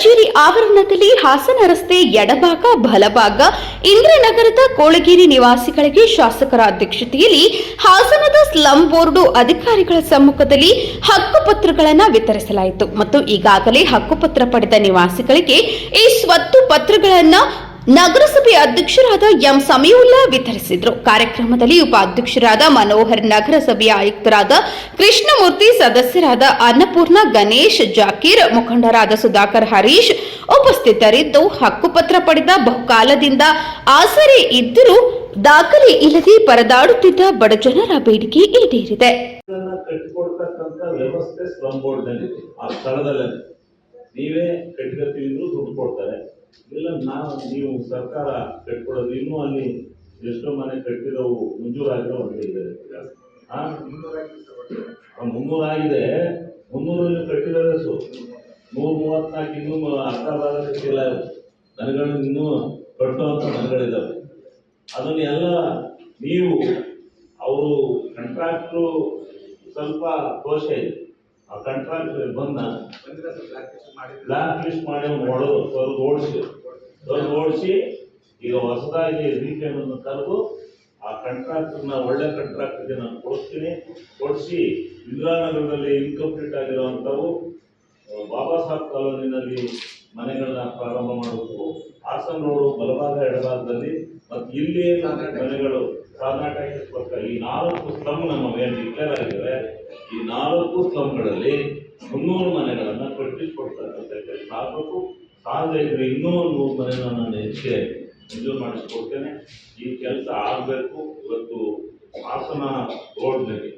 ಕಚೇರಿ ಆವರಣದಲ್ಲಿ ಹಾಸನ ರಸ್ತೆ ಎಡಭಾಗ, ಬಲಭಾಗ, ಇಂದ್ರನಗರದ ಕೋಳಗಿರಿ ನಿವಾಸಿಗಳಿಗೆ ಶಾಸಕರ ಅಧ್ಯಕ್ಷತೆಯಲ್ಲಿ ಹಾಸನದ ಸ್ಲಂ ಬೋರ್ಡು ಅಧಿಕಾರಿಗಳ ಸಮ್ಮುಖದಲ್ಲಿ ಹಕ್ಕುಪತ್ರಗಳನ್ನು ವಿತರಿಸಲಾಯಿತು. ಮತ್ತು ಈಗಾಗಲೇ ಹಕ್ಕುಪತ್ರ ಪಡೆದ ನಿವಾಸಿಗಳಿಗೆ ಈ ಸ್ವತ್ತು ಪತ್ರಗಳನ್ನು ನಗರಸಭೆ ಅಧ್ಯಕ್ಷರಾದ ಎಂ ಸಮೀವುಲ್ಲಾ ವಿತರಿಸಿದರು. ಕಾರ್ಯಕ್ರಮದಲ್ಲಿ ಉಪಾಧ್ಯಕ್ಷರಾದ ಮನೋಹರ್ ನಗರಸಭೆಯ ಆಯುಕ್ತರಾದ ಕೃಷ್ಣಮೂರ್ತಿ, ಸದಸ್ಯರಾದ ಅನ್ನಪೂರ್ಣ, ಗಣೇಶ್, ಜಾಕೀರ್, ಮುಖಂಡರಾದ ಸುಧಾಕರ್, ಹರೀಶ್ ಉಪಸ್ಥಿತರಿದ್ದು. ಹಕ್ಕುಪತ್ರ ಪಡೆದ ಬಹುಕಾಲದಿಂದ ಆಸರೆ ಇದ್ದರೂ ದಾಖಲೆ ಇಲ್ಲದೆ ಪರದಾಡುತ್ತಿದ್ದ ಬಡಜನರ ಬೇಡಿಕೆ ಈಡೇರಿದೆ. ನೀವೇ ಕಟ್ಟಿದ ಕಟ್ಟಿಕೊಡ್ತೀವಿದ್ರು ದುಡ್ಡು ಕೊಡ್ತಾರೆ. ಇಲ್ಲ, ನಾವು ನೀವು ಸರ್ಕಾರ ಕಟ್ಕೊಡೋದು, ಇನ್ನೂ ಅಲ್ಲಿ ಎಷ್ಟೋ ಮನೆ ಕಟ್ಟಿರೋವು ಮಂಜೂರಾಗಿರೋ ಅಂತ ಇದೆ. ಮುನ್ನೂರು ಆಗಿದೆ. ಮುನ್ನೂರಲ್ಲಿ ಕಟ್ಟಿರೋದೇ ಸೊ. ನೂರ ಮೂವತ್ನಾಲ್ಕು, ಇನ್ನೂ ಅರ್ಧ ಭಾಗ ಕಟ್ಟಿಲ್ಲ. ಇವು. ಮನೆಗಳು ಇನ್ನೂ ಕಟ್ಟುವಂತ ಮನೆಗಳಿದ್ದಾವೆ ಅದನ್ನೆಲ್ಲ ನೀವು, ಅವರು ಕಾಂಟ್ರಾಕ್ಟ್ರು ಸ್ವಲ್ಪ ದೋಷ ಇದೆ. ಆ ಕಂಟ್ರಾಕ್ಟರ್ ಬಂದ ಬ್ಲಾಕ್ ಲಿಸ್ಟ್ ಮಾಡಿ ಮಾಡೋದು ಸ್ವಲ್ಪ ಓಡಿಸಿ. ಸ್ವಲ್ಪ ಓಡಿಸಿ ಈಗ ಹೊಸದಾಗಿ ರೀಪೇಮೆಂಟ್ ಕರೆದು ಆ ಕಾಂಟ್ರಾಕ್ಟರ್ನ ಒಳ್ಳೆ ಕಾಂಟ್ರಾಕ್ಟರ್ಗೆ ನಾನು ಕೊಡಿಸ್ತೀನಿ. ಕೊಡಿಸಿ ಇಂದಿರಾನಗರದಲ್ಲಿ ಇನ್ಕಂಪ್ಲೀಟ್ ಆಗಿರುವಂಥವು ಬಾಬಾ ಸಾಹೇಬ್ ಕಾಲೋನಿನಲ್ಲಿ ಮನೆಗಳನ್ನ ಪ್ರಾರಂಭ ಮಾಡಬೇಕು ಹಾಸನ್ ರೋಡು ಬಲಭಾಗ ಎಡಭಾಗದಲ್ಲಿ ಮತ್ತು ಇಲ್ಲಿ ಮನೆಗಳು ಕರ್ನಾಟಕ ಪಕ್ಕ ಈ ನಾಲ್ಕು ಸ್ತಂಭ ನಮ್ಮ ಏನು ಡಿಕ್ಲೇರ್ ಆಗಿದ್ದಾರೆ ಈ ನಾಲ್ಕು ಸ್ತಂಭಗಳಲ್ಲಿ ಮುನ್ನೂರು ಮನೆಗಳನ್ನು ಕಟ್ಟಿಸ್ಕೊಡ್ತಕ್ಕಂಥ ಕೆಲಸ ಆಗಬೇಕು ಸಾಧ್ಯ ಇನ್ನೂ ಒಂದು ನೂರು ಮನೆಗಳನ್ನು ನಾನು ಹೆಚ್ಚಿಗೆ ಮಂಜೂರು ಮಾಡಿಸ್ಕೊಡ್ತೇನೆ. ಈ ಕೆಲಸ ಆಗಬೇಕು. ಇವತ್ತು ಹಾಸನ ರೋಡ್ನಲ್ಲಿ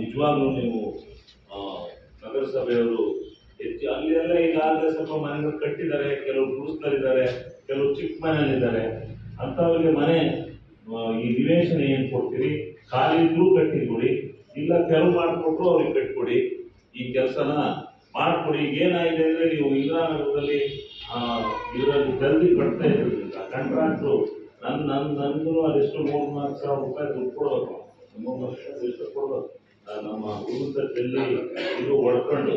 ನಿಜವಾಗ್ಲೂ ನೀವು ನಗರಸಭೆಯವರು ಹೆಚ್ಚು ಅಲ್ಲಿ ಎಲ್ಲ ಈಗಾಗಲೇ ಸ್ವಲ್ಪ ಮನೆಗಳು ಕಟ್ಟಿದ್ದಾರೆ. ಕೆಲವು ಗುಡಿಸ್ನಲ್ಲಿದ್ದಾರೆ ಕೆಲವು ಚಿಕ್ಕ ಮನೆಯಲ್ಲಿದ್ದಾರೆ. ಅಂಥವ್ರಿಗೆ ಮನೆ ಈ ನಿವೇಶನ ಏನು ಕೊಡ್ತೀರಿ? ಖಾಲಿ ಇದ್ರೂ ಕಟ್ಟಿಕೊಡಿ, ಇಲ್ಲ ತೆರವು ಮಾಡಿಕೊಟ್ರು ಅವ್ರಿಗೆ ಕಟ್ಕೊಡಿ. ಈ ಕೆಲಸನ ಮಾಡಿಕೊಡಿ. ಏನಾಗಿದೆ ಅಂದ್ರೆ ನೀವು ಇಂದಿರಾನಗರದಲ್ಲಿ ಇದರಲ್ಲಿ ಜಲ್ದಿ ಕಟ್ತಾ ಇದ್ರಿಂದ ಕಂಟ್ರಾಕ್ಟ್ರು ನನ್ನ ನನ್ನ ನನಗೂ ಅದೆಷ್ಟು ಮೂರು ನಾಲ್ಕು ಸಾವಿರ ರೂಪಾಯಿ ದುಡ್ಡು ಕೊಡೋದು. ಮೂರು ಸಾವಿರ ಎಷ್ಟು ಕೊಡ್ಬೇಕು ನಮ್ಮ ಹುಡುಗಲ್ಲಿ ಇದು ಹೊಡ್ಕೊಂಡು